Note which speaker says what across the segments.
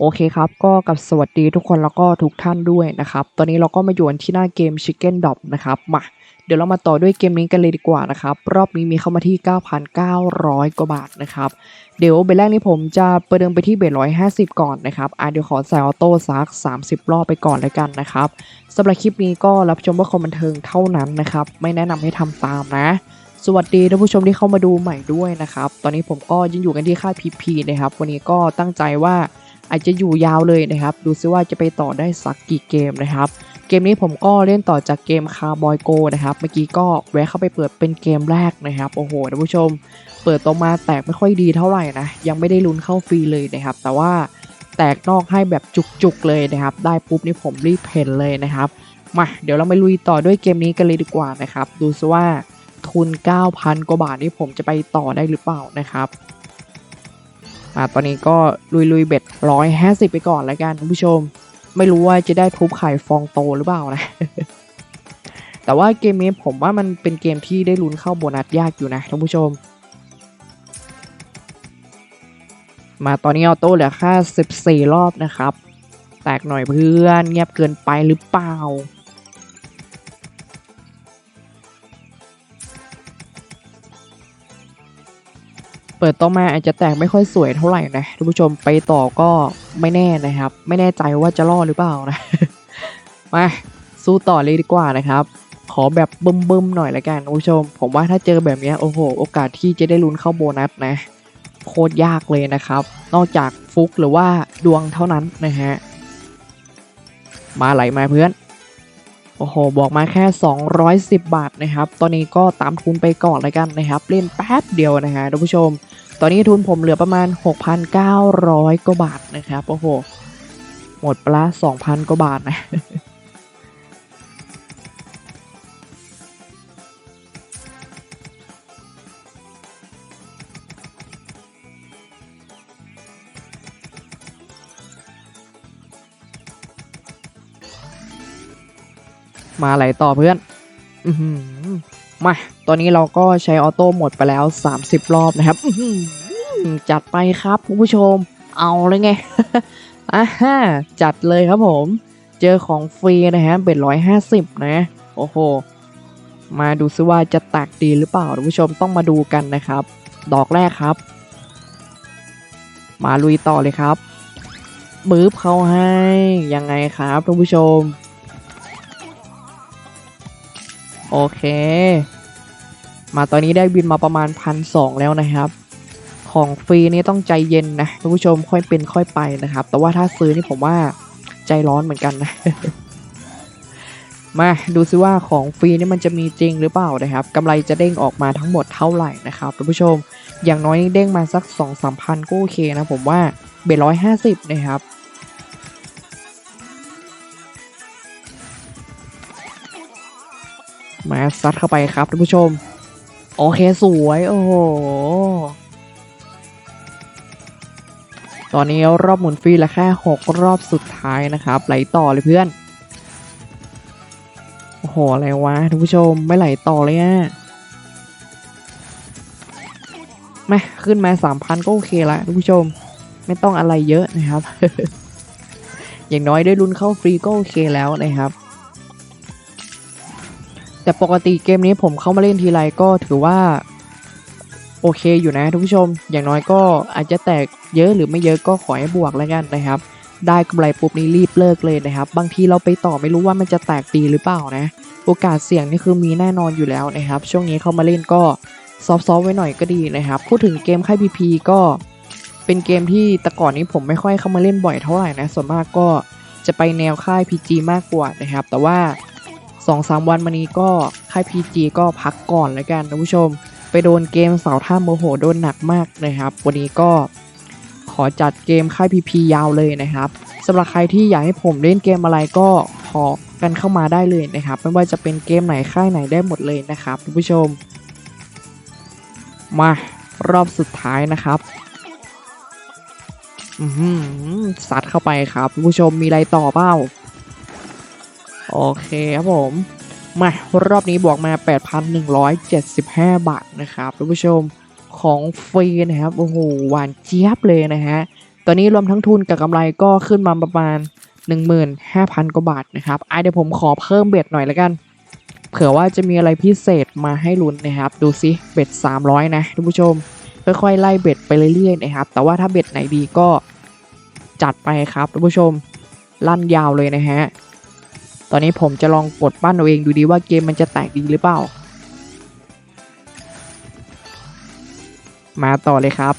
Speaker 1: โอเคครับ ก็กับสวัสดีทุกคนแล้วก็ทุกท่านด้วยนะครับ ตอนนี้เราก็มาอยู่กันที่หน้าเกม Chicken d o p นะครับ มา เดี๋ยวเรามาต่อด้วยเกมนี้กันเลยดีกว่านะครับ รอบนี้มีเข้ามาที่ 9,900 กว่าบาทนะครับ เดี๋ยวเบรแรกนี้ผมจะประเดิมไปที่เบร150ก่อนนะครับ อะเดี๋ยวขอใส่ออโต้ซัก30รอบไปก่อนเลยกันนะครับสำหรับคลิปนี้ก็รับชมว่าคอมบันเทิงเท่านั้นนะครับ ไม่แนะนำให้ทำตามนะสวัสดีท่านผู้ชมที่เข้ามาดูใหม่ด้วยนะครับ ตอนนี้ผมก็ยังอยู่กันที่ค่าย PP นะครับ วันนี้ก็ตั้งใจว่า อาจจะอยู่ยาวเลยนะครับ ดูซิว่าจะไปต่อได้สักกี่เกมนะครับ เกมนี้ผมก็เล่นต่อจากเกมคาร์บอยโกนะครับ เมื่อกี้ก็แวะเข้าไปเปิดเป็นเกมแรกนะครับ โอ้โหท่านผู้ชม เปิดตัวมาแตกไม่ค่อยดีเท่าไหร่นะ ยังไม่ได้ลุ้นเข้าฟรีเลยนะครับ แต่ว่าแตกนอกให้แบบจุกๆเลยนะครับ ได้ปุ๊บนี่ผมรีบเพนเลยนะครับ มาเดี๋ยวเราไปลุยต่อด้วยเกมนี้กันเลยดีกว่านะครับ ดูซิว่าทุน 9,000 กว่าบาทนี่ผมจะไปต่อได้หรือเปล่านะครับ อ่าตอนนี้ก็ลุยลุยเบ็ด150ไปก่อนแล้วกันท่านผู้ชม ไม่รู้ว่าจะได้ทุบไข่ฟองโตหรือเปล่านะ แต่ว่าเกมนี้ผมว่ามันเป็นเกมที่ได้ลุ้นเข้าโบนัสยากอยู่นะท่านผู้ชม มาตอนนี้ออโต้เหลือแค่14 รอบนะครับ แตกหน่อยเพื่อนเงียบเกินไปหรือเปล่า เปิดต่อมาอาจจะแตกไม่ค่อยสวยเท่าไหร่นะท่านผู้ชมไปต่อก็ไม่แน่นะครับ ไม่แน่ใจว่าจะรอดหรือเปล่านะมาสู้ต่อเลยดีกว่านะครับ ขอแบบบึ้มๆหน่อยละกันท่านผู้ชม ผมว่าถ้าเจอแบบนี้โอ้โห โอกาสที่จะได้ลุ้นเข้าโบนัสนะโคตรยากเลยนะครับ นอกจากฟุกหรือว่าดวงเท่านั้นนะฮะมาไหลมาเพื่อน โอ้โห บอกมาแค่ 210 บาทนะครับ ตอนนี้ก็ตามทุนไปก่อนเลยกันนะครับ เล่นแป๊บเดียวนะฮะท่านผู้ชม ตอนนี้ทุนผมเหลือประมาณ 6,900 กว่าบาทนะครับ โอ้โห หมดปละ2,000 กว่าบาทนะ มาไหลต่อเพื่อนอมา ตอนนี้เราก็ใช้ออโต้หมดไปแล้ว 30 รอบนะครับจัดไปครับคุณผู้ชม เอาเลยไงอ่าฮจัดเลยครับผม เจอของฟรีนะฮะเบ็ดร้อยห้าสิบนะ โอ้โห มาดูซิว่าจะแตกดีหรือเปล่าท่านผู้ชมต้องมาดูกันนะครับ ดอกแรกครับ มาลุยต่อเลยครับบืบเขาให้ยังไงครับท่านผู้ชม โอเค มาตอนนี้ได้บินมาประมาณพันสองแล้วนะครับ ของฟรีนี่ต้องใจเย็นนะท่านผู้ชมค่อยเป็นค่อยไปนะครับ แต่ว่าถ้าซื้อนี่ผมว่าใจร้อนเหมือนกันนะ มาดูซิว่าของฟรีนี่มันจะมีจริงหรือเปล่านะครับกำไรจะเด้งออกมาทั้งหมดเท่าไหร่นะครับท่านผู้ชมอย่างน้อยเด้งมาสัก2องสามพันก็โอเคนะผมว่าเบ็ดร้อยห้าสิบนะครับ มาซัดเข้าไปครับท่านผู้ชม โอเคสวย โอ้โห ตอนนี้รอบหมุนฟรีเหละแค่ 6 รอบสุดท้ายนะครับ ไหลต่อเลยเพื่อน โอ้โห อะไรวะท่านผู้ชมไม่ไหลต่อเลยอะมาขึ้นมา 3,000 ก็โอเคละท่านผู้ชม ไม่ต้องอะไรเยอะนะครับ อย่างน้อยได้ลุ้นเข้าฟรีก็โอเคแล้วนะครับ แต่ปกติเกมนี้ผมเข้ามาเล่นทีไรก็ถือว่า โอเคอยู่นะทุกผู้ชม อย่างน้อยก็อาจจะแตกเยอะหรือไม่เยอะก็ขอให้บวกแล้วกันนะครับ ได้กำไรปุ๊บนี้รีบเลิกเลยนะครับ บางทีเราไปต่อไม่รู้ว่ามันจะแตกดีหรือเปล่านะ โอกาสเสี่ยงนี่คือมีแน่นอนอยู่แล้วนะครับ ช่วงนี้เข้ามาเล่นก็ซอฟต์ๆไว้หน่อยก็ดีนะครับ พูดถึงเกมค่ายพีพีก็เป็นเกมที่แต่ก่อนนี้ผมไม่ค่อยเข้ามาเล่นบ่อยเท่าไหร่นะ ส่วนมากก็จะไปแนวค่าย PG มากกว่านะครับ แต่ว่า สองสามวันมานี้ก็ค่าย PG ก็พักก่อนแล้วกันท่านผู้ชม ไปโดนเกมเสาท่าโมโหโดนหนักมากนะครับ วันนี้ก็ขอจัดเกมค่าย PP ยาวเลยนะครับสำหรับใครที่อยากให้ผมเล่นเกมอะไรก็ขอกันเข้ามาได้เลยนะครับ ไม่ว่าจะเป็นเกมไหนค่ายไหนได้หมดเลยนะครับท่านผู้ชม มารอบสุดท้ายนะครับอือหือซัดเข้าไปครับท่านผู้ชมมีอะไรต่อเปล่า โอเคครับผม มารอบนี้บวกมา 8,175 บาทนะครับท่านผู้ชมของฟรีนะครับ โอ้โหหวานเจี๊ยบเลยนะฮะ ตอนนี้รวมทั้งทุนกับกำไรก็ขึ้นมาประมาณ 15,000 กว่าบาทนะครับอะเดี๋ยวผมขอเพิ่มเบ็ดหน่อยแล้วกัน เผื่อว่าจะมีอะไรพิเศษมาให้ลุ้นนะครับ ดูซิเบ็ด 300 นะท่านผู้ชม ค่อยๆไล่เบ็ดไปเรื่อยๆนะครับ แต่ว่าถ้าเบ็ดไหนดีก็จัดไปครับท่านผู้ชมลั่นยาวเลยนะฮะ ตอนนี้ผมจะลองกดปั้นเอาเองดูดีว่าเกมมันจะแตกดีหรือเปล่า มาต่อเลยครับ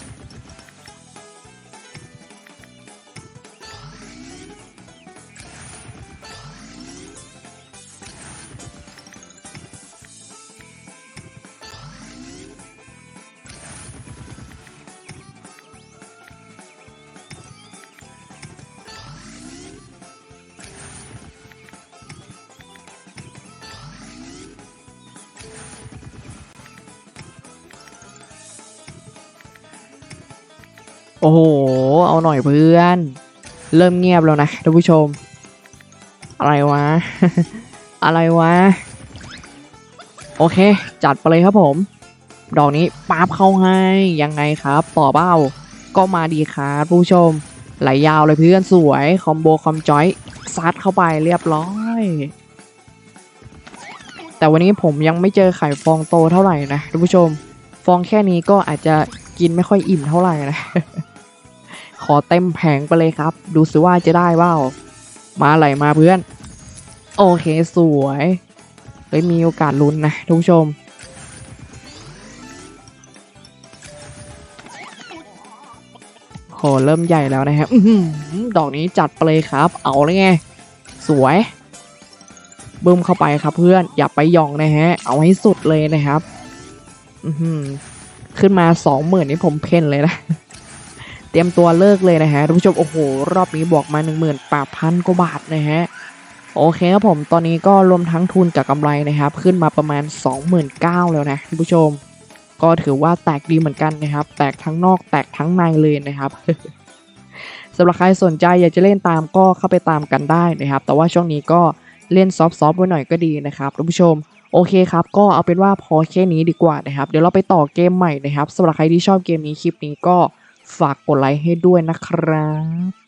Speaker 1: โอ้โห เอาหน่อยเพื่อน เริ่มเงียบแล้วนะท่านผู้ชม อะไรวะ อะไรวะ โอเค จัดไปเลยครับผม ดอกนี้ปาบเข้าให้ยังไงครับ ต่อเบ้า ก็มาดีครับผู้ชม ไหลยาวเลยเพื่อนสวย คอมโบคอมจอยซัดเข้าไปเรียบร้อยแต่วันนี้ผมยังไม่เจอไข่ฟองโตเท่าไหร่นะท่านผู้ชม ฟองแค่นี้ก็อาจจะ กินไม่ค่อยอิ่มเท่าไหร่นะ ขอเต็มแผงไปเลยครับ ดูสิว่าจะได้เปล่ามาไหลมาเพื่อน โอเคสวยเฮ้ยมีโอกาสลุ้นนะทุกชม โหเริ่มใหญ่แล้วนะครับดอกนี้จัดไปเลยครับ เอาเลยไง สวยบึ้มเข้าไปครับเพื่อนอย่าไปย่องนะฮะ เอาให้สุดเลยนะครับ อื ขึ้นมาสองหมื่นนี่ผมเพ่นเลยนะ เตรียมตัวเลิกเลยนะฮะทุกผู้ชมโอ้โห รอบนี้บวกมา1 8 0 0 0กว่าบาทนะฮะโอเคครับผมตอนนี้ก็รวมทั้งทุนกับกำไรนะครับ ขึ้นมาประมาณ 29,000แล้วนะคุณผู้ชม ก็ถือว่าแตกดีเหมือนกันนะครับ แตกทั้งนอกแตกทั้งในเลยนะครับสำหรับใครสนใจอยากจะเล่นตามก็เข้าไปตามกันได้นะครับ แต่ว่าช่วงนี้ก็เล่นซอฟต์ๆไว้หน่อยก็ดีนะครับท่านผู้ชม โอเคครับ ก็เอาเป็นว่าพอแค่นี้ดีกว่านะครับ เดี๋ยวเราไปต่อเกมใหม่นะครับสำหรับใครที่ชอบเกมนี้คลิปนี้ก็ฝากกดไลค์ให้ด้วยนะครับ